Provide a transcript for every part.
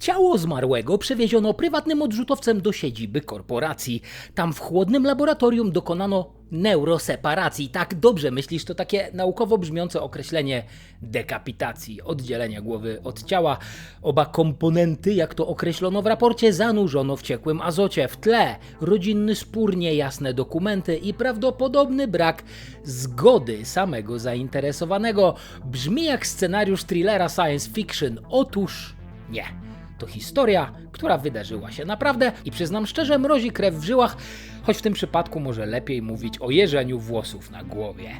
Ciało zmarłego przewieziono prywatnym odrzutowcem do siedziby korporacji. Tam w chłodnym laboratorium dokonano neuroseparacji. Tak dobrze myślisz, to takie naukowo brzmiące określenie dekapitacji, oddzielenia głowy od ciała. Oba komponenty, jak to określono w raporcie, zanurzono w ciekłym azocie. W tle rodzinny spór, niejasne dokumenty i prawdopodobny brak zgody samego zainteresowanego. Brzmi jak scenariusz thrillera science fiction. Otóż nie. To historia, która wydarzyła się naprawdę i przyznam szczerze, mrozi krew w żyłach, choć w tym przypadku może lepiej mówić o jeżeniu włosów na głowie.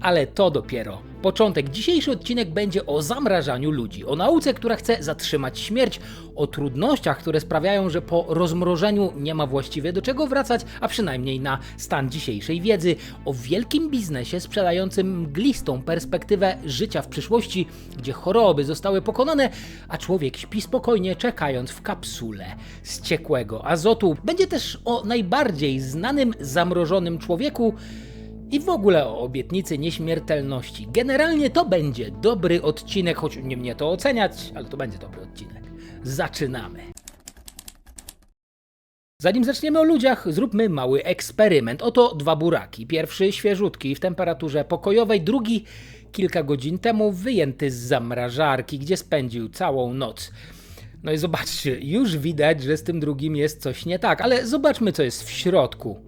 Ale to dopiero początek. Dzisiejszy odcinek będzie o zamrażaniu ludzi, o nauce, która chce zatrzymać śmierć, o trudnościach, które sprawiają, że po rozmrożeniu nie ma właściwie do czego wracać, a przynajmniej na stan dzisiejszej wiedzy, o wielkim biznesie sprzedającym mglistą perspektywę życia w przyszłości, gdzie choroby zostały pokonane, a człowiek śpi spokojnie, czekając w kapsule z ciekłego azotu. Będzie też o najbardziej znanym zamrożonym człowieku, i w ogóle o obietnicy nieśmiertelności. Generalnie to będzie dobry odcinek, choć nie mnie to oceniać, ale to będzie dobry odcinek. Zaczynamy. Zanim zaczniemy o ludziach, zróbmy mały eksperyment. Oto dwa buraki. Pierwszy świeżutki w temperaturze pokojowej, drugi kilka godzin temu wyjęty z zamrażarki, gdzie spędził całą noc. No i zobaczcie, już widać, że z tym drugim jest coś nie tak, ale zobaczmy, co jest w środku.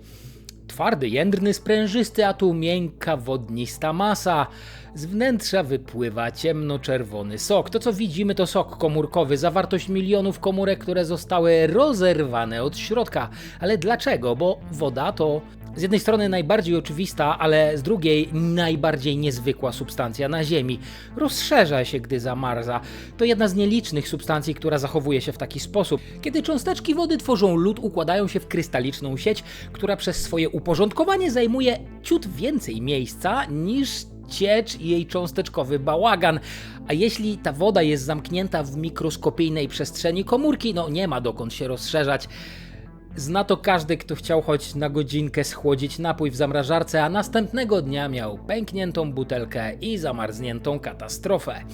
Twardy, jędrny, sprężysty, a tu miękka, wodnista masa. Z wnętrza wypływa ciemnoczerwony sok. To co widzimy to sok komórkowy, zawartość milionów komórek, które zostały rozerwane od środka. Ale dlaczego? Bo woda to z jednej strony najbardziej oczywista, ale z drugiej najbardziej niezwykła substancja na Ziemi. Rozszerza się, gdy zamarza. To jedna z nielicznych substancji, która zachowuje się w taki sposób. Kiedy cząsteczki wody tworzą lód, układają się w krystaliczną sieć, która przez swoje uporządkowanie zajmuje ciut więcej miejsca niż ciecz i jej cząsteczkowy bałagan. A jeśli ta woda jest zamknięta w mikroskopijnej przestrzeni komórki, no nie ma dokąd się rozszerzać. Zna to każdy, kto chciał choć na godzinkę schłodzić napój w zamrażarce, a następnego dnia miał pękniętą butelkę i zamarzniętą katastrofę.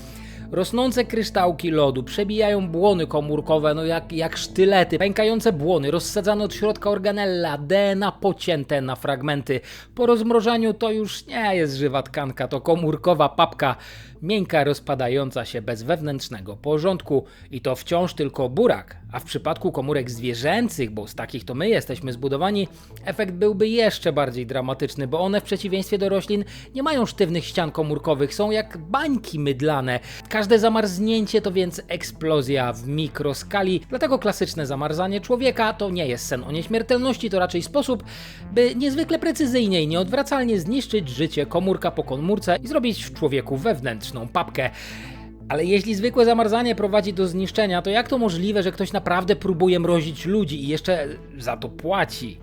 Rosnące kryształki lodu przebijają błony komórkowe, no jak, jak sztylety, pękające błony, rozsadzane od środka organella, DNA pocięte na fragmenty. Po rozmrożeniu to już nie jest żywa tkanka, to komórkowa papka, miękka, rozpadająca się bez wewnętrznego porządku. I to wciąż tylko burak, a w przypadku komórek zwierzęcych, bo z takich to my jesteśmy zbudowani, efekt byłby jeszcze bardziej dramatyczny, bo one w przeciwieństwie do roślin nie mają sztywnych ścian komórkowych, są jak bańki mydlane. Każde zamarznięcie to więc eksplozja w mikroskali, dlatego klasyczne zamarzanie człowieka to nie jest sen o nieśmiertelności, to raczej sposób, by niezwykle precyzyjnie i nieodwracalnie zniszczyć życie komórka po komórce i zrobić w człowieku wewnętrzną papkę. Ale jeśli zwykłe zamarzanie prowadzi do zniszczenia, to jak to możliwe, że ktoś naprawdę próbuje mrozić ludzi i jeszcze za to płaci?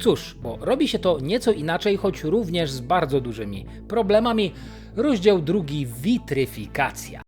Cóż, bo robi się to nieco inaczej, choć również z bardzo dużymi problemami. Rozdział drugi witryfikacja.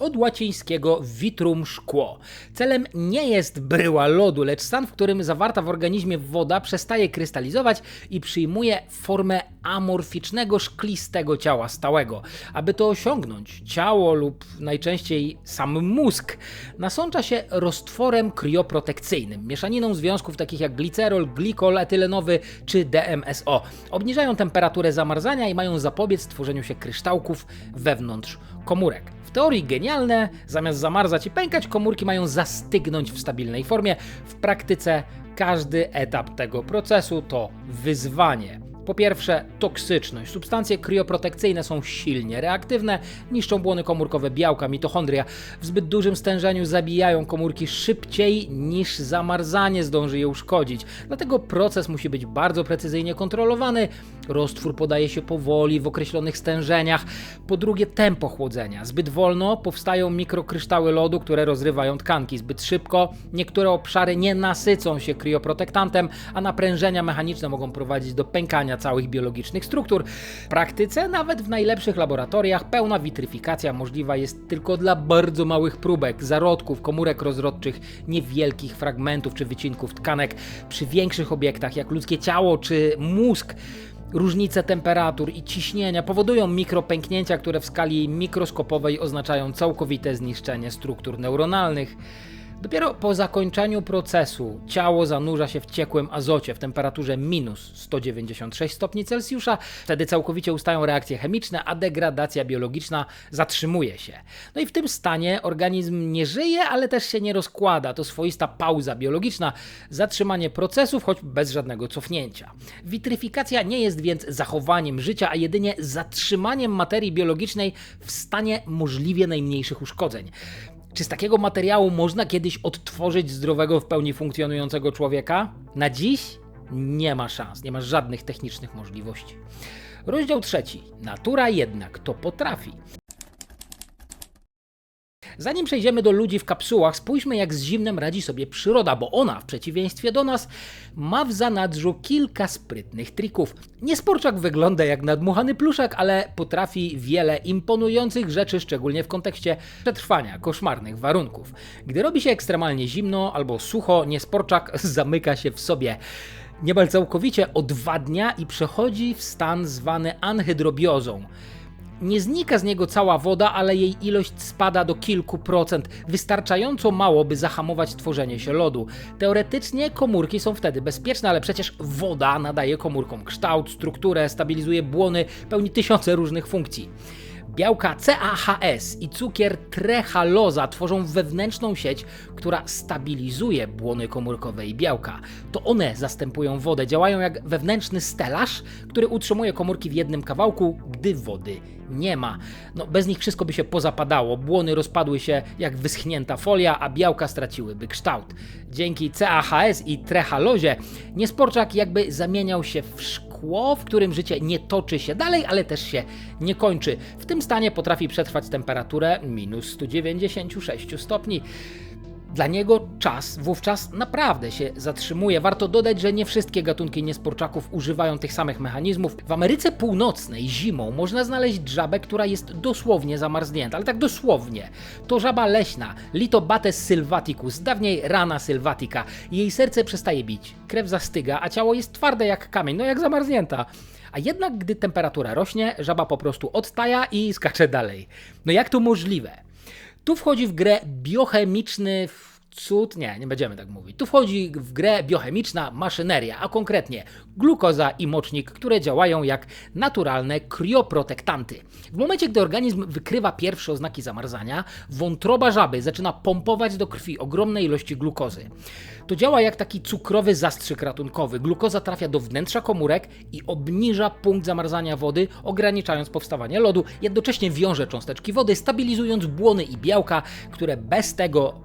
Od łacińskiego vitrum szkło. Celem nie jest bryła lodu, lecz stan, w którym zawarta w organizmie woda przestaje krystalizować i przyjmuje formę amorficznego, szklistego ciała stałego. Aby to osiągnąć, ciało lub najczęściej sam mózg nasącza się roztworem krioprotekcyjnym, mieszaniną związków takich jak glicerol, glikol etylenowy czy DMSO. Obniżają temperaturę zamarzania i mają zapobiec tworzeniu się kryształków wewnątrz komórek. W teorii genialne, zamiast zamarzać i pękać, komórki mają zastygnąć w stabilnej formie. W praktyce każdy etap tego procesu to wyzwanie. Po pierwsze, toksyczność. Substancje krioprotekcyjne są silnie reaktywne, niszczą błony komórkowe białka, mitochondria. W zbyt dużym stężeniu zabijają komórki szybciej niż zamarzanie zdąży je uszkodzić. Dlatego proces musi być bardzo precyzyjnie kontrolowany. Roztwór podaje się powoli w określonych stężeniach. Po drugie, tempo chłodzenia. Zbyt wolno powstają mikrokryształy lodu, które rozrywają tkanki. Zbyt szybko niektóre obszary nie nasycą się krioprotektantem, a naprężenia mechaniczne mogą prowadzić do pękania całych biologicznych struktur. W praktyce, nawet w najlepszych laboratoriach, pełna witryfikacja możliwa jest tylko dla bardzo małych próbek, zarodków, komórek rozrodczych, niewielkich fragmentów czy wycinków tkanek. Przy większych obiektach, jak ludzkie ciało czy mózg, Różnice temperatur i ciśnienia powodują mikropęknięcia, które w skali mikroskopowej oznaczają całkowite zniszczenie struktur neuronalnych. Dopiero po zakończeniu procesu ciało zanurza się w ciekłym azocie w temperaturze minus 196 stopni Celsjusza. Wtedy całkowicie ustają reakcje chemiczne, a degradacja biologiczna zatrzymuje się. No i w tym stanie organizm nie żyje, ale też się nie rozkłada. To swoista pauza biologiczna, zatrzymanie procesów, choć bez żadnego cofnięcia. Witryfikacja nie jest więc zachowaniem życia, a jedynie zatrzymaniem materii biologicznej w stanie możliwie najmniejszych uszkodzeń. Czy z takiego materiału można kiedyś odtworzyć zdrowego, w pełni funkcjonującego człowieka? Na dziś nie ma szans, nie ma żadnych technicznych możliwości. Rozdział trzeci. Natura jednak to potrafi. Zanim przejdziemy do ludzi w kapsułach, spójrzmy jak z zimnem radzi sobie przyroda, bo ona, w przeciwieństwie do nas, ma w zanadrzu kilka sprytnych trików. Niesporczak wygląda jak nadmuchany pluszak, ale potrafi wiele imponujących rzeczy, szczególnie w kontekście przetrwania koszmarnych warunków. Gdy robi się ekstremalnie zimno albo sucho, niesporczak zamyka się w sobie niemal całkowicie odwadnia i przechodzi w stan zwany anhydrobiozą. Nie znika z niego cała woda, ale jej ilość spada do kilku procent, wystarczająco mało, by zahamować tworzenie się lodu. Teoretycznie komórki są wtedy bezpieczne, ale przecież woda nadaje komórkom kształt, strukturę, stabilizuje błony, pełni tysiące różnych funkcji. Białka CAHS i cukier trehaloza tworzą wewnętrzną sieć, która stabilizuje błony komórkowe i białka. To one zastępują wodę, działają jak wewnętrzny stelaż, który utrzymuje komórki w jednym kawałku, gdy wody nie ma. No, bez nich wszystko by się pozapadało, błony rozpadły się jak wyschnięta folia, a białka straciłyby kształt. Dzięki CAHS i trehalozie niesporczak jakby zamieniał się w szkło, w którym życie nie toczy się dalej, ale też się nie kończy. W tym stanie potrafi przetrwać temperaturę minus 196 stopni. Dla niego czas wówczas naprawdę się zatrzymuje. Warto dodać, że nie wszystkie gatunki niesporczaków używają tych samych mechanizmów. W Ameryce Północnej zimą można znaleźć żabę, która jest dosłownie zamarznięta, ale tak dosłownie. To żaba leśna, Litobates sylvaticus, dawniej Rana sylvatica. Jej serce przestaje bić, krew zastyga, a ciało jest twarde jak kamień, no jak zamarznięta. A jednak, gdy temperatura rośnie, żaba po prostu odtaja i skacze dalej. No jak to możliwe? Tu wchodzi w grę biochemiczny cud, nie, nie będziemy tak mówić. Tu wchodzi w grę biochemiczna maszyneria, a konkretnie glukoza i mocznik, które działają jak naturalne krioprotektanty. W momencie, gdy organizm wykrywa pierwsze oznaki zamarzania, wątroba żaby zaczyna pompować do krwi ogromne ilości glukozy. To działa jak taki cukrowy zastrzyk ratunkowy. Glukoza trafia do wnętrza komórek i obniża punkt zamarzania wody, ograniczając powstawanie lodu, jednocześnie wiąże cząsteczki wody, stabilizując błony i białka, które bez tego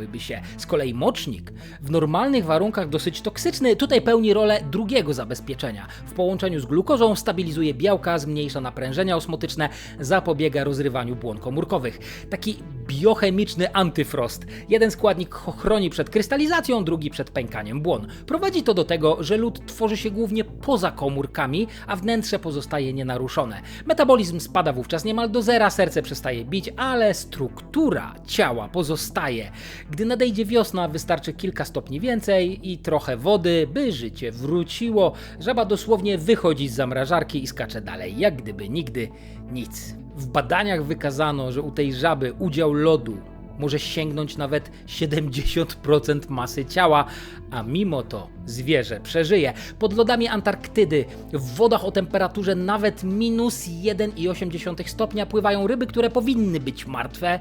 pozapadałyby się. Z kolei mocznik, w normalnych warunkach dosyć toksyczny, tutaj pełni rolę drugiego zabezpieczenia. W połączeniu z glukozą stabilizuje białka, zmniejsza naprężenia osmotyczne, zapobiega rozrywaniu błon komórkowych. Taki biochemiczny antyfrost. Jeden składnik chroni przed krystalizacją, drugi przed pękaniem błon. Prowadzi to do tego, że lód tworzy się głównie poza komórkami, a wnętrze pozostaje nienaruszone. Metabolizm spada wówczas niemal do zera, serce przestaje bić, ale struktura ciała pozostaje. Gdy nadejdzie wiosna, wystarczy kilka stopni więcej i trochę wody, by życie wróciło. Żaba dosłownie wychodzi z zamrażarki i skacze dalej, jak gdyby nigdy nic. W badaniach wykazano, że u tej żaby udział lodu może sięgnąć nawet 70% masy ciała, a mimo to zwierzę przeżyje. Pod lodami Antarktydy, w wodach o temperaturze nawet minus 1,8 stopnia pływają ryby, które powinny być martwe,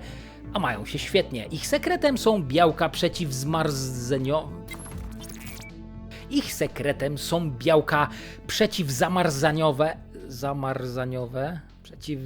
a mają się świetnie. Ich sekretem są białka przeciwzmarzeniowe. Ich sekretem są białka przeciwzamarzaniowe. Zamarzaniowe? Przeciw.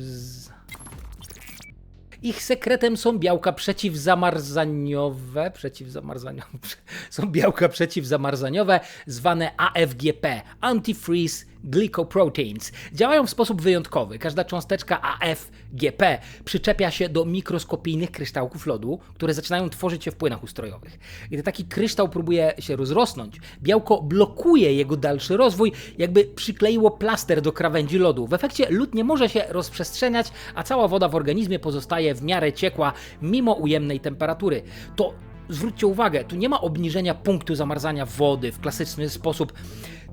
Ich sekretem są białka przeciwzamarzaniowe, przeciwzamarzaniowe, są białka przeciwzamarzaniowe zwane AFGP, Antifreeze Glycoproteins. Działają w sposób wyjątkowy. Każda cząsteczka AFGP przyczepia się do mikroskopijnych kryształków lodu, które zaczynają tworzyć się w płynach ustrojowych. Gdy taki kryształ próbuje się rozrosnąć, białko blokuje jego dalszy rozwój, jakby przykleiło plaster do krawędzi lodu. W efekcie lód nie może się rozprzestrzeniać, a cała woda w organizmie pozostaje w miarę ciekła mimo ujemnej temperatury. To zwróćcie uwagę, tu nie ma obniżenia punktu zamarzania wody w klasyczny sposób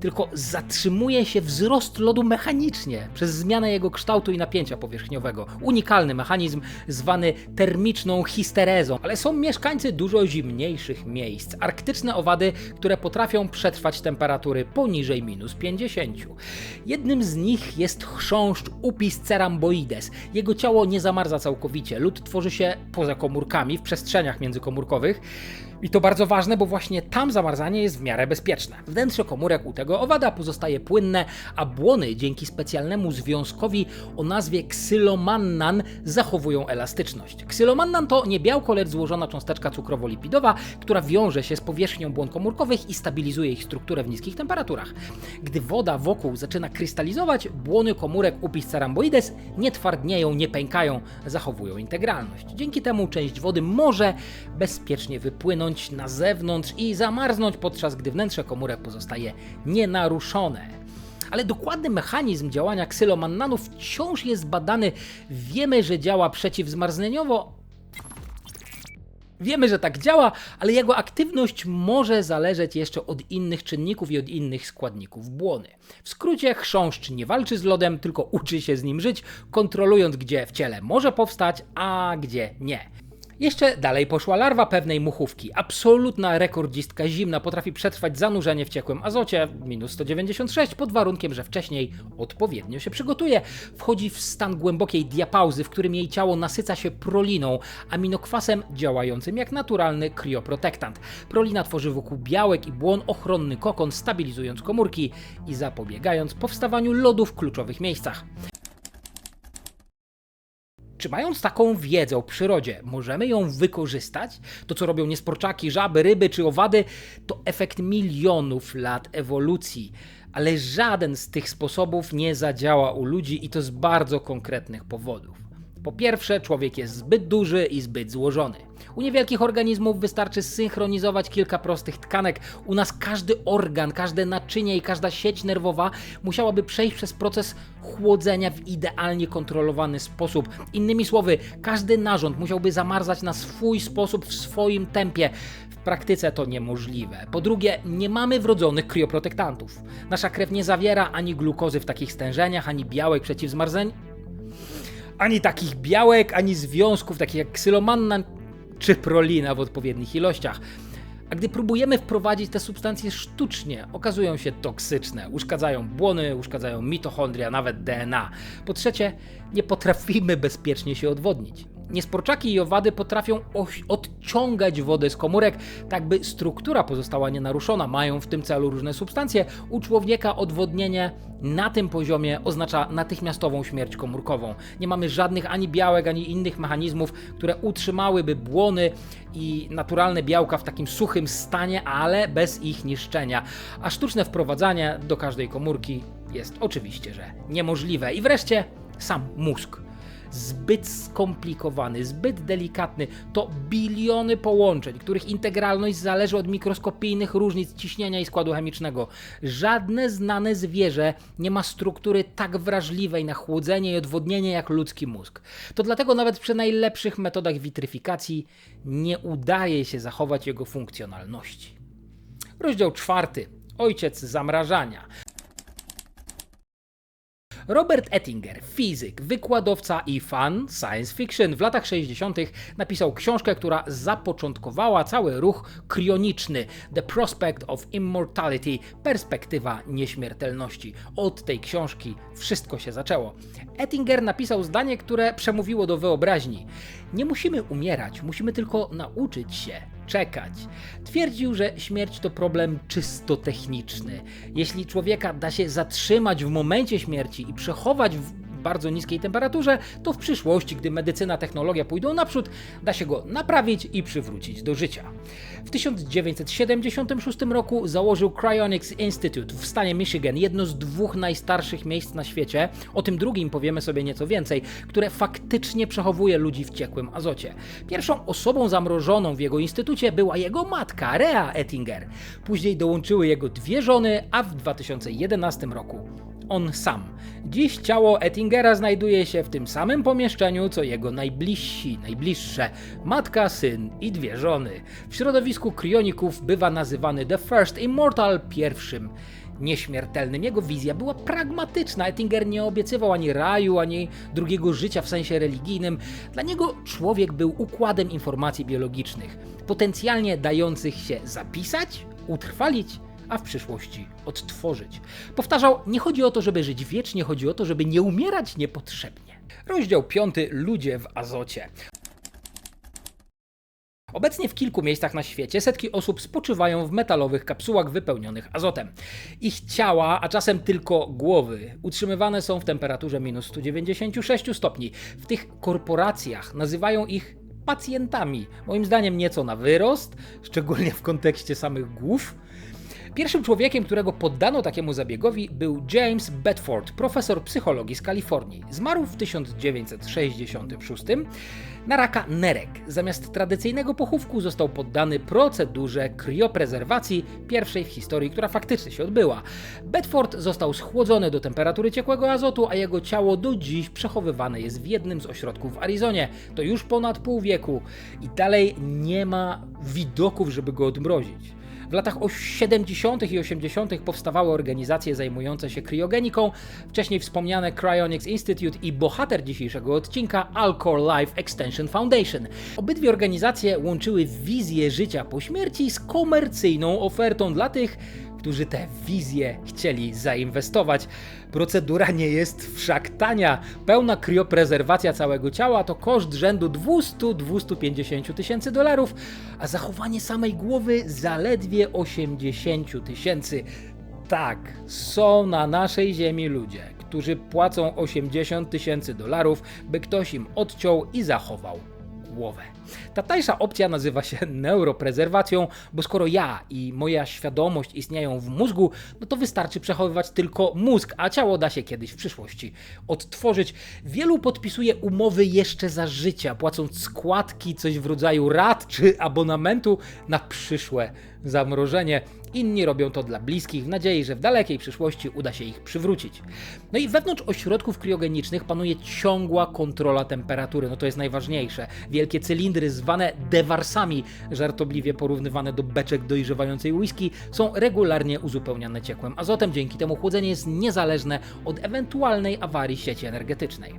tylko zatrzymuje się wzrost lodu mechanicznie przez zmianę jego kształtu i napięcia powierzchniowego. Unikalny mechanizm zwany termiczną histerezą, ale są mieszkańcy dużo zimniejszych miejsc. Arktyczne owady, które potrafią przetrwać temperatury poniżej minus 50. Jednym z nich jest chrząszcz Upis ceramboides. Jego ciało nie zamarza całkowicie. Lód tworzy się poza komórkami, w przestrzeniach międzykomórkowych. I to bardzo ważne, bo właśnie tam zamarzanie jest w miarę bezpieczne. Wnętrze komórek u tego owada pozostaje płynne, a błony dzięki specjalnemu związkowi o nazwie ksylomannan zachowują elastyczność. Ksylomannan to nie białko, lecz złożona cząsteczka cukrowo-lipidowa, która wiąże się z powierzchnią błon komórkowych i stabilizuje ich strukturę w niskich temperaturach. Gdy woda wokół zaczyna krystalizować, błony komórek Upis ceramboides nie twardnieją, nie pękają, zachowują integralność. Dzięki temu część wody może bezpiecznie wypłynąć na zewnątrz i zamarznąć, podczas gdy wnętrze komórek pozostaje nienaruszone. Ale dokładny mechanizm działania ksylomannanów wciąż jest badany. Wiemy, że działa przeciwzmarznieniowo, Wiemy, że tak działa, ale jego aktywność może zależeć jeszcze od innych czynników i od innych składników błony. W skrócie, chrząszcz nie walczy z lodem, tylko uczy się z nim żyć, kontrolując gdzie w ciele może powstać, a gdzie nie. Jeszcze dalej poszła larwa pewnej muchówki. Absolutna rekordzistka zimna potrafi przetrwać zanurzenie w ciekłym azocie minus 196 pod warunkiem, że wcześniej odpowiednio się przygotuje. Wchodzi w stan głębokiej diapauzy, w którym jej ciało nasyca się proliną, aminokwasem działającym jak naturalny krioprotektant. Prolina tworzy wokół białek i błon ochronny kokon, stabilizując komórki i zapobiegając powstawaniu lodu w kluczowych miejscach. Czy mając taką wiedzę o przyrodzie, możemy ją wykorzystać? To, co robią niesporczaki, żaby, ryby czy owady, to efekt milionów lat ewolucji. Ale żaden z tych sposobów nie zadziała u ludzi i to z bardzo konkretnych powodów. Po pierwsze, człowiek jest zbyt duży i zbyt złożony. U niewielkich organizmów wystarczy synchronizować kilka prostych tkanek. U nas każdy organ, każde naczynie i każda sieć nerwowa musiałaby przejść przez proces chłodzenia w idealnie kontrolowany sposób. Innymi słowy, każdy narząd musiałby zamarzać na swój sposób, w swoim tempie. W praktyce to niemożliwe. Po drugie, nie mamy wrodzonych krioprotektantów. Nasza krew nie zawiera ani glukozy w takich stężeniach, ani białek przeciwzmarzeń, ani takich białek, ani związków takich jak ksylomanna czy prolina w odpowiednich ilościach. A gdy próbujemy wprowadzić te substancje sztucznie, okazują się toksyczne, uszkadzają błony, uszkadzają mitochondria, nawet DNA. Po trzecie, nie potrafimy bezpiecznie się odwodnić. Niesporczaki i owady potrafią odciągać wodę z komórek, tak by struktura pozostała nienaruszona. Mają w tym celu różne substancje. U człowieka odwodnienie na tym poziomie oznacza natychmiastową śmierć komórkową. Nie mamy żadnych ani białek, ani innych mechanizmów, które utrzymałyby błony i naturalne białka w takim suchym stanie, ale bez ich niszczenia. A sztuczne wprowadzanie do każdej komórki jest oczywiście, że niemożliwe. I wreszcie sam mózg zbyt skomplikowany, zbyt delikatny. To biliony połączeń, których integralność zależy od mikroskopijnych różnic ciśnienia i składu chemicznego. Żadne znane zwierzę nie ma struktury tak wrażliwej na chłodzenie i odwodnienie jak ludzki mózg. To dlatego nawet przy najlepszych metodach witryfikacji nie udaje się zachować jego funkcjonalności. Rozdział czwarty. Ojciec zamrażania. Robert Ettinger, fizyk, wykładowca i fan science fiction, w latach 60. napisał książkę, która zapoczątkowała cały ruch krioniczny The Prospect of Immortality perspektywa nieśmiertelności. Od tej książki wszystko się zaczęło. Ettinger napisał zdanie, które przemówiło do wyobraźni. Nie musimy umierać, musimy tylko nauczyć się czekać. Twierdził, że śmierć to problem czysto techniczny. Jeśli człowieka da się zatrzymać w momencie śmierci i przechować w bardzo niskiej temperaturze, to w przyszłości, gdy medycyna, technologia pójdą naprzód, da się go naprawić i przywrócić do życia. W 1976 roku założył Cryonics Institute w stanie Michigan, jedno z dwóch najstarszych miejsc na świecie, o tym drugim powiemy sobie nieco więcej, które faktycznie przechowuje ludzi w ciekłym azocie. Pierwszą osobą zamrożoną w jego instytucie była jego matka, Rea Ettinger. Później dołączyły jego dwie żony, a w 2011 roku on sam. Dziś ciało Ettingera znajduje się w tym samym pomieszczeniu, co jego najbliżsi, najbliższe matka, syn i dwie żony. W środowisku krioników bywa nazywany The First Immortal, pierwszym nieśmiertelnym. Jego wizja była pragmatyczna. Ettinger nie obiecywał ani raju, ani drugiego życia w sensie religijnym. Dla niego człowiek był układem informacji biologicznych, potencjalnie dających się zapisać, utrwalić a w przyszłości odtworzyć. Powtarzał, nie chodzi o to, żeby żyć wiecznie, chodzi o to, żeby nie umierać niepotrzebnie. Rozdział 5. Ludzie w azocie. Obecnie w kilku miejscach na świecie setki osób spoczywają w metalowych kapsułach wypełnionych azotem. Ich ciała, a czasem tylko głowy, utrzymywane są w temperaturze minus 196 stopni. W tych korporacjach nazywają ich pacjentami. Moim zdaniem nieco na wyrost, szczególnie w kontekście samych głów. Pierwszym człowiekiem, którego poddano takiemu zabiegowi, był James Bedford, profesor psychologii z Kalifornii. Zmarł w 1966 na raka nerek. Zamiast tradycyjnego pochówku został poddany procedurze krioprezerwacji, pierwszej w historii, która faktycznie się odbyła. Bedford został schłodzony do temperatury ciekłego azotu, a jego ciało do dziś przechowywane jest w jednym z ośrodków w Arizonie. To już ponad pół wieku i dalej nie ma widoków, żeby go odmrozić. W latach 70. i 80. powstawały organizacje zajmujące się kryogeniką, wcześniej wspomniane Cryonics Institute i bohater dzisiejszego odcinka Alcor Life Extension Foundation. Obydwie organizacje łączyły wizję życia po śmierci z komercyjną ofertą dla tych, którzy te wizje chcieli zainwestować. Procedura nie jest wszak tania. Pełna krioprezerwacja całego ciała to koszt rzędu 200-250 tysięcy dolarów, a zachowanie samej głowy zaledwie 80 tysięcy. Tak, są na naszej ziemi ludzie, którzy płacą 80 tysięcy dolarów, by ktoś im odciął i zachował głowę. Ta tańsza opcja nazywa się neuroprezerwacją, bo skoro ja i moja świadomość istnieją w mózgu, no to wystarczy przechowywać tylko mózg, a ciało da się kiedyś w przyszłości odtworzyć. Wielu podpisuje umowy jeszcze za życia, płacąc składki, coś w rodzaju rat czy abonamentu na przyszłe zamrożenie. Inni robią to dla bliskich w nadziei, że w dalekiej przyszłości uda się ich przywrócić. No i wewnątrz ośrodków kriogenicznych panuje ciągła kontrola temperatury, no to jest najważniejsze. Wielkie cylindry zwane dewarsami, żartobliwie porównywane do beczek dojrzewającej whisky, są regularnie uzupełniane ciekłym azotem, dzięki temu chłodzenie jest niezależne od ewentualnej awarii sieci energetycznej.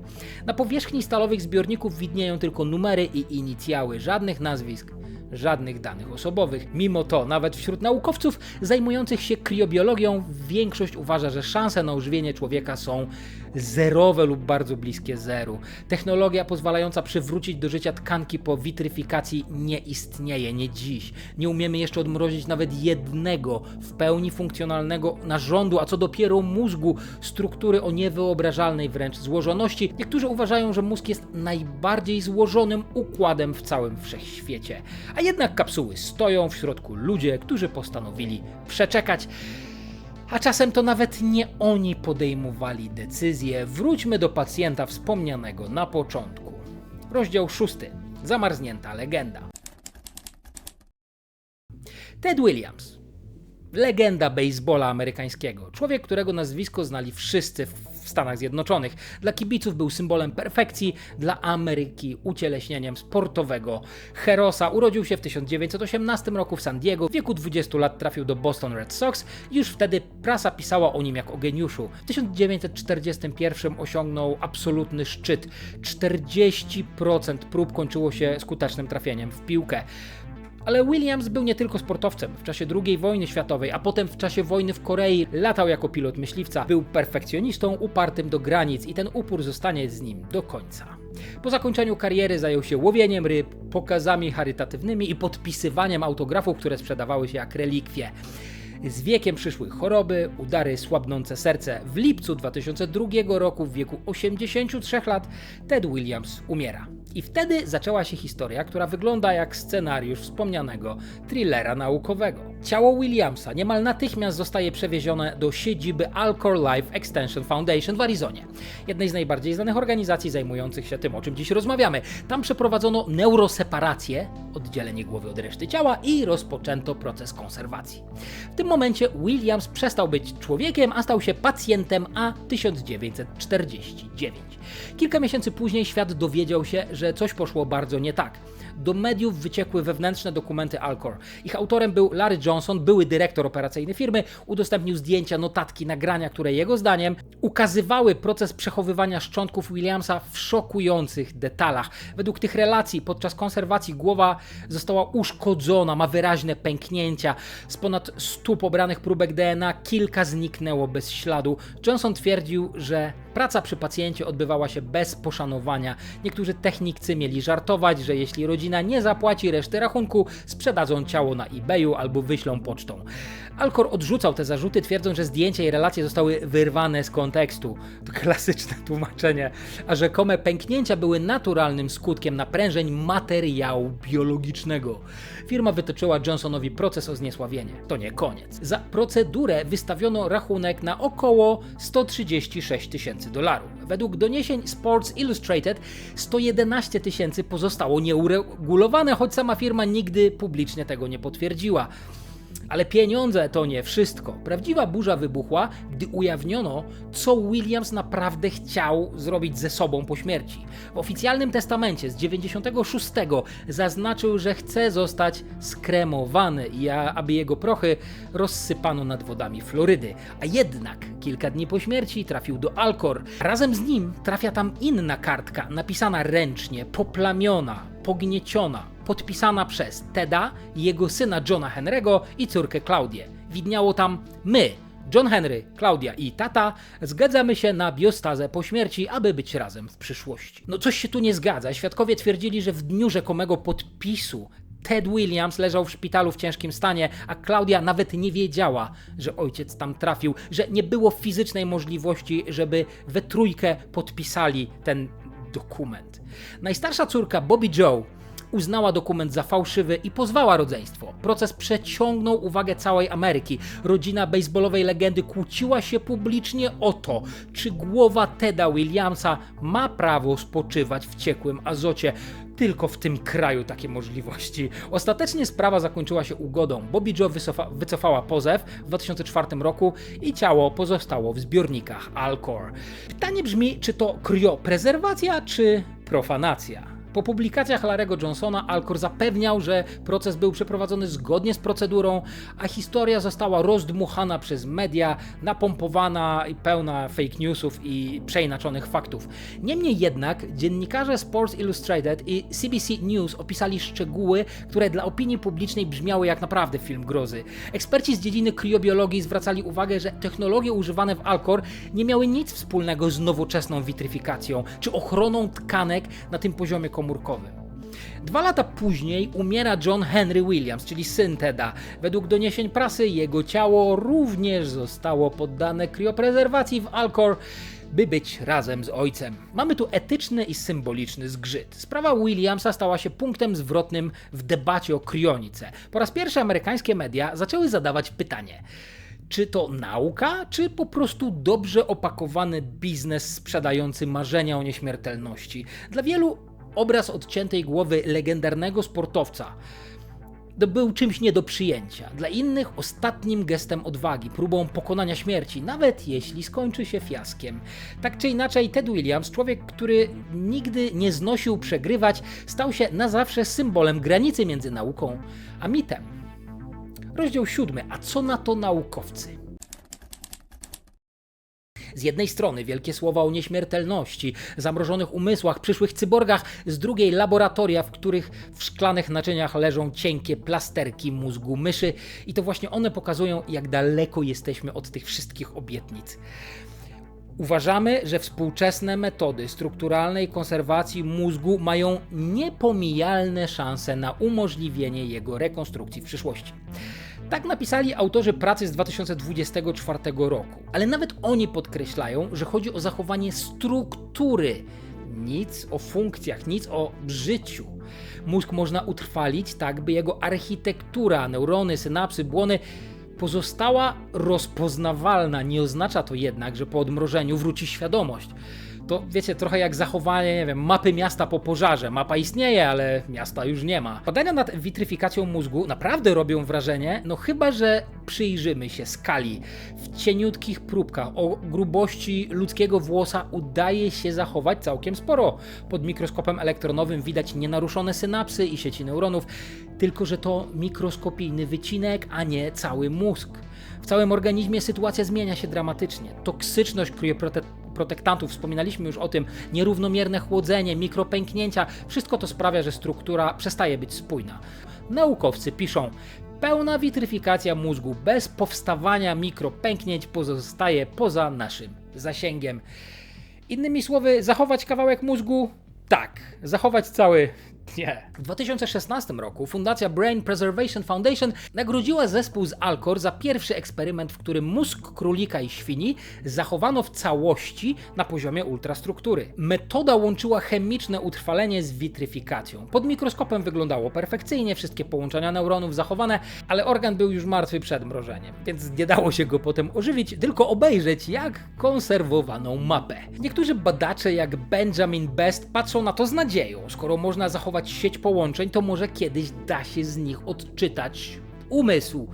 Na powierzchni stalowych zbiorników widnieją tylko numery i inicjały, żadnych nazwisk żadnych danych osobowych. Mimo to, nawet wśród naukowców zajmujących się kriobiologią, większość uważa, że szanse na ożywienie człowieka są zerowe lub bardzo bliskie zeru. Technologia pozwalająca przywrócić do życia tkanki po witryfikacji nie istnieje, nie dziś. Nie umiemy jeszcze odmrozić nawet jednego w pełni funkcjonalnego narządu, a co dopiero mózgu, struktury o niewyobrażalnej wręcz złożoności. Niektórzy uważają, że mózg jest najbardziej złożonym układem w całym wszechświecie. A jednak kapsuły stoją w środku ludzie, którzy postanowili przeczekać. A czasem to nawet nie oni podejmowali decyzje. Wróćmy do pacjenta wspomnianego na początku. Rozdział szósty. Zamarznięta legenda. Ted Williams. Legenda baseballa amerykańskiego. Człowiek, którego nazwisko znali wszyscy w Stanach Zjednoczonych. Dla kibiców był symbolem perfekcji, dla Ameryki ucieleśnieniem sportowego herosa. Urodził się w 1918 roku w San Diego. W wieku 20 lat trafił do Boston Red Sox. Już wtedy prasa pisała o nim jak o geniuszu. W 1941 osiągnął absolutny szczyt. 40% prób kończyło się skutecznym trafieniem w piłkę. Ale Williams był nie tylko sportowcem. W czasie II wojny światowej, a potem w czasie wojny w Korei latał jako pilot myśliwca. Był perfekcjonistą upartym do granic i ten upór zostanie z nim do końca. Po zakończeniu kariery zajął się łowieniem ryb, pokazami charytatywnymi i podpisywaniem autografów, które sprzedawały się jak relikwie. Z wiekiem przyszły choroby, udary, słabnące serce. W lipcu 2002 roku, w wieku 83 lat, Ted Williams umiera. I wtedy zaczęła się historia, która wygląda jak scenariusz wspomnianego thrillera naukowego. Ciało Williamsa niemal natychmiast zostaje przewiezione do siedziby Alcor Life Extension Foundation w Arizonie, jednej z najbardziej znanych organizacji zajmujących się tym, o czym dziś rozmawiamy. Tam przeprowadzono neuroseparację, oddzielenie głowy od reszty ciała i rozpoczęto proces konserwacji. W tym momencie Williams przestał być człowiekiem, a stał się pacjentem A1949. Kilka miesięcy później świat dowiedział się, że coś poszło bardzo nie tak. do mediów wyciekły wewnętrzne dokumenty Alcor. Ich autorem był Larry Johnson, były dyrektor operacyjny firmy, udostępnił zdjęcia, notatki, nagrania, które jego zdaniem ukazywały proces przechowywania szczątków Williamsa w szokujących detalach. Według tych relacji podczas konserwacji głowa została uszkodzona, ma wyraźne pęknięcia. Z ponad 100 pobranych próbek DNA kilka zniknęło bez śladu. Johnson twierdził, że praca przy pacjencie odbywała się bez poszanowania. Niektórzy technicy mieli żartować, że jeśli rodzina nie zapłaci reszty rachunku, sprzedadzą ciało na eBayu albo wyślą pocztą. Alcor odrzucał te zarzuty, twierdząc, że zdjęcia i relacje zostały wyrwane z kontekstu. To klasyczne tłumaczenie. A rzekome pęknięcia były naturalnym skutkiem naprężeń materiału biologicznego. Firma wytoczyła Johnsonowi proces o zniesławienie. To nie koniec. Za procedurę wystawiono rachunek na około 136 tysięcy dolarów. Według doniesień Sports Illustrated 111 tysięcy pozostało nieuregulowane, choć sama firma nigdy publicznie tego nie potwierdziła. Ale pieniądze to nie wszystko. Prawdziwa burza wybuchła, gdy ujawniono, co Williams naprawdę chciał zrobić ze sobą po śmierci. W oficjalnym testamencie z 96 zaznaczył, że chce zostać skremowany i aby jego prochy rozsypano nad wodami Florydy. A jednak kilka dni po śmierci trafił do Alcor. Razem z nim trafia tam inna kartka, napisana ręcznie, poplamiona, pognieciona, podpisana przez Teda, jego syna Johna Henry'ego i córkę Klaudię. Widniało tam my, John Henry, Klaudia i tata, zgadzamy się na biostazę po śmierci, aby być razem w przyszłości. No coś się tu nie zgadza. Świadkowie twierdzili, że w dniu rzekomego podpisu Ted Williams leżał w szpitalu w ciężkim stanie, a Klaudia nawet nie wiedziała, że ojciec tam trafił, że nie było fizycznej możliwości, żeby we trójkę podpisali ten dokument. Najstarsza córka Bobby Joe uznała dokument za fałszywy i pozwała rodzeństwo. Proces przeciągnął uwagę całej Ameryki. Rodzina baseballowej legendy kłóciła się publicznie o to, czy głowa Teda Williamsa ma prawo spoczywać w ciekłym azocie. Tylko w tym kraju takie możliwości. Ostatecznie sprawa zakończyła się ugodą. Bobby Joe wycofa, wycofała pozew w 2004 roku i ciało pozostało w zbiornikach Alcor. Pytanie brzmi, czy to krioprezerwacja, czy profanacja? Po publikacjach Larego Johnsona Alcor zapewniał, że proces był przeprowadzony zgodnie z procedurą, a historia została rozdmuchana przez media, napompowana i pełna fake newsów i przeinaczonych faktów. Niemniej jednak dziennikarze Sports Illustrated i CBC News opisali szczegóły, które dla opinii publicznej brzmiały jak naprawdę film grozy. Eksperci z dziedziny kriobiologii zwracali uwagę, że technologie używane w Alcor nie miały nic wspólnego z nowoczesną witryfikacją czy ochroną tkanek na tym poziomie komórkowym. Dwa lata później umiera John Henry Williams, czyli syn Teda. Według doniesień prasy jego ciało również zostało poddane krioprezerwacji w Alcor, by być razem z ojcem. Mamy tu etyczny i symboliczny zgrzyt. Sprawa Williamsa stała się punktem zwrotnym w debacie o krionice. Po raz pierwszy amerykańskie media zaczęły zadawać pytanie. Czy to nauka, czy po prostu dobrze opakowany biznes sprzedający marzenia o nieśmiertelności? Dla wielu obraz odciętej głowy legendarnego sportowca to był czymś nie do przyjęcia. Dla innych ostatnim gestem odwagi, próbą pokonania śmierci, nawet jeśli skończy się fiaskiem. Tak czy inaczej, Ted Williams, człowiek, który nigdy nie znosił przegrywać, stał się na zawsze symbolem granicy między nauką a mitem. Rozdział siódmy. A co na to naukowcy? Z jednej strony wielkie słowa o nieśmiertelności, zamrożonych umysłach, przyszłych cyborgach, z drugiej laboratoria, w których w szklanych naczyniach leżą cienkie plasterki mózgu myszy i to właśnie one pokazują, jak daleko jesteśmy od tych wszystkich obietnic. Uważamy, że współczesne metody strukturalnej konserwacji mózgu mają niepomijalne szanse na umożliwienie jego rekonstrukcji w przyszłości. Tak napisali autorzy pracy z 2024 roku, ale nawet oni podkreślają, że chodzi o zachowanie struktury, nic o funkcjach, nic o życiu. Mózg można utrwalić tak, by jego architektura, neurony, synapsy, błony pozostała rozpoznawalna. Nie oznacza to jednak, że po odmrożeniu wróci świadomość. To wiecie, trochę jak zachowanie, nie wiem, mapy miasta po pożarze. Mapa istnieje, ale miasta już nie ma. Badania nad witryfikacją mózgu naprawdę robią wrażenie, no chyba, że przyjrzymy się skali. W cieniutkich próbkach o grubości ludzkiego włosa udaje się zachować całkiem sporo. Pod mikroskopem elektronowym widać nienaruszone synapsy i sieci neuronów, tylko że to mikroskopijny wycinek, a nie cały mózg. W całym organizmie sytuacja zmienia się dramatycznie. Toksyczność krioprotektantów, wspominaliśmy już o tym, nierównomierne chłodzenie, mikropęknięcia, wszystko to sprawia, że struktura przestaje być spójna. Naukowcy piszą, pełna witryfikacja mózgu bez powstawania mikropęknięć pozostaje poza naszym zasięgiem. Innymi słowy, zachować kawałek mózgu? Tak. Zachować cały? Nie. W 2016 roku Fundacja Brain Preservation Foundation nagrodziła zespół z Alcor za pierwszy eksperyment, w którym mózg królika i świni zachowano w całości na poziomie ultrastruktury. Metoda łączyła chemiczne utrwalenie z witryfikacją. Pod mikroskopem wyglądało perfekcyjnie, wszystkie połączenia neuronów zachowane, ale organ był już martwy przed mrożeniem, więc nie dało się go potem ożywić, tylko obejrzeć jak konserwowaną mapę. Niektórzy badacze jak Benjamin Best patrzą na to z nadzieją, skoro można zachować sieć połączeń, to może kiedyś da się z nich odczytać umysł.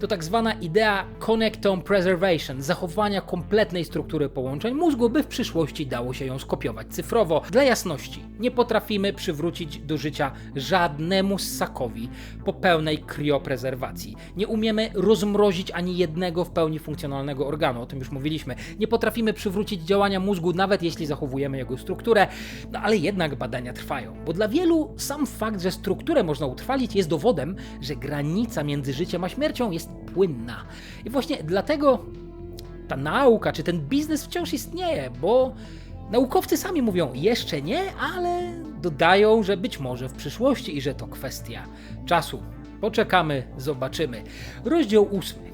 To tak zwana idea connectome preservation, zachowania kompletnej struktury połączeń mózgu, by w przyszłości dało się ją skopiować cyfrowo. Dla jasności, nie potrafimy przywrócić do życia żadnemu ssakowi po pełnej krioprezerwacji. Nie umiemy rozmrozić ani jednego w pełni funkcjonalnego organu, o tym już mówiliśmy. Nie potrafimy przywrócić działania mózgu, nawet jeśli zachowujemy jego strukturę, no ale jednak badania trwają, bo dla wielu sam fakt, że strukturę można utrwalić jest dowodem, że granica między życiem a śmiercią jest płynna. I właśnie dlatego ta nauka czy ten biznes wciąż istnieje, bo naukowcy sami mówią jeszcze nie, ale dodają, że być może w przyszłości i że to kwestia czasu. Poczekamy, zobaczymy. Rozdział ósmy.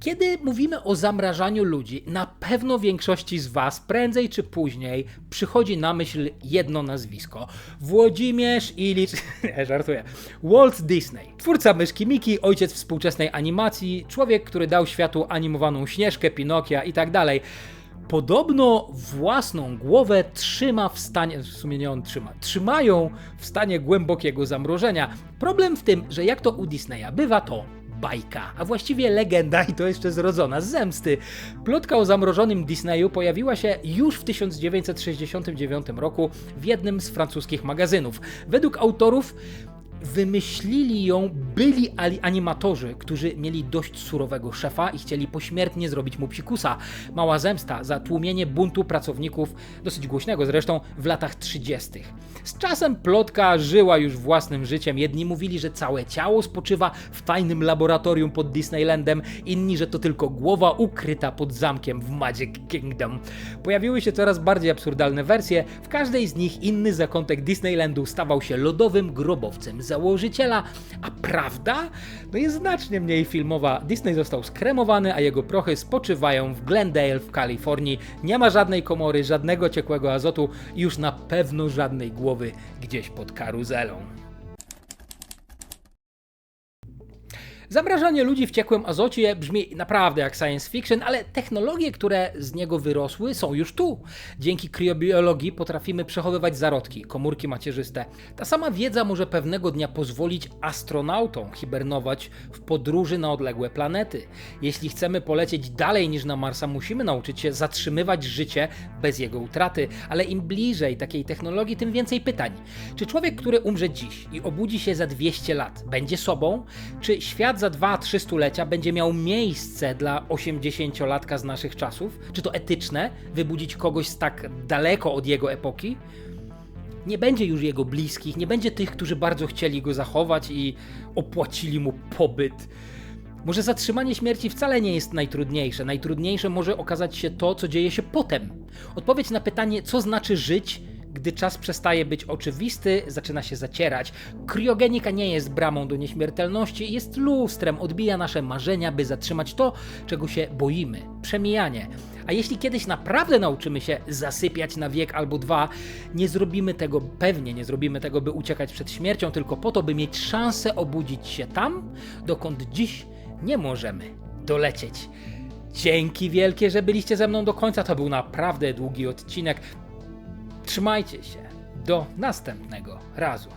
Kiedy mówimy o zamrażaniu ludzi, na pewno większości z Was prędzej czy później przychodzi na myśl jedno nazwisko. Włodzimierz Ilicz... Nie, żartuję. Walt Disney. Twórca myszki Miki, ojciec współczesnej animacji, człowiek, który dał światu animowaną Śnieżkę, Pinokia i tak dalej. Podobno własną głowę trzyma w stanie, w sumie nie on trzyma, trzymają w stanie głębokiego zamrożenia. Problem w tym, że jak to u Disneya bywa, to bajka, a właściwie legenda i to jeszcze zrodzona z zemsty. Plotka o zamrożonym Disneyu pojawiła się już w 1969 roku w jednym z francuskich magazynów. Według autorów Wymyślili ją byli animatorzy, którzy mieli dość surowego szefa i chcieli pośmiertnie zrobić mu psikusa. Mała zemsta za tłumienie buntu pracowników, dosyć głośnego zresztą, w latach 30. Z czasem plotka żyła już własnym życiem. Jedni mówili, że całe ciało spoczywa w tajnym laboratorium pod Disneylandem, inni, że to tylko głowa ukryta pod zamkiem w Magic Kingdom. Pojawiły się coraz bardziej absurdalne wersje. W każdej z nich inny zakątek Disneylandu stawał się lodowym grobowcem założyciela, a prawda no jest znacznie mniej filmowa. Disney został skremowany, a jego prochy spoczywają w Glendale w Kalifornii. Nie ma żadnej komory, żadnego ciekłego azotu i już na pewno żadnej głowy gdzieś pod karuzelą. Zamrażanie ludzi w ciekłym azocie brzmi naprawdę jak science fiction, ale technologie, które z niego wyrosły, są już tu. Dzięki kriobiologii potrafimy przechowywać zarodki, komórki macierzyste. Ta sama wiedza może pewnego dnia pozwolić astronautom hibernować w podróży na odległe planety. Jeśli chcemy polecieć dalej niż na Marsa, musimy nauczyć się zatrzymywać życie bez jego utraty, ale im bliżej takiej technologii, tym więcej pytań. Czy człowiek, który umrze dziś i obudzi się za 200 lat, będzie sobą? Czy za 2-3 stulecia będzie miał miejsce dla 80-latka z naszych czasów? Czy to etyczne wybudzić kogoś z tak daleko od jego epoki? Nie będzie już jego bliskich, nie będzie tych, którzy bardzo chcieli go zachować i opłacili mu pobyt. Może zatrzymanie śmierci wcale nie jest najtrudniejsze. Najtrudniejsze może okazać się to, co dzieje się potem. Odpowiedź na pytanie, co znaczy żyć, gdy czas przestaje być oczywisty, zaczyna się zacierać. Kriogenika nie jest bramą do nieśmiertelności, jest lustrem, odbija nasze marzenia, by zatrzymać to, czego się boimy przemijanie. A jeśli kiedyś naprawdę nauczymy się zasypiać na wiek albo dwa, nie zrobimy tego, pewnie nie zrobimy tego, by uciekać przed śmiercią, tylko po to, by mieć szansę obudzić się tam, dokąd dziś nie możemy dolecieć. Dzięki wielkie, że byliście ze mną do końca. To był naprawdę długi odcinek. Trzymajcie się. Do następnego razu.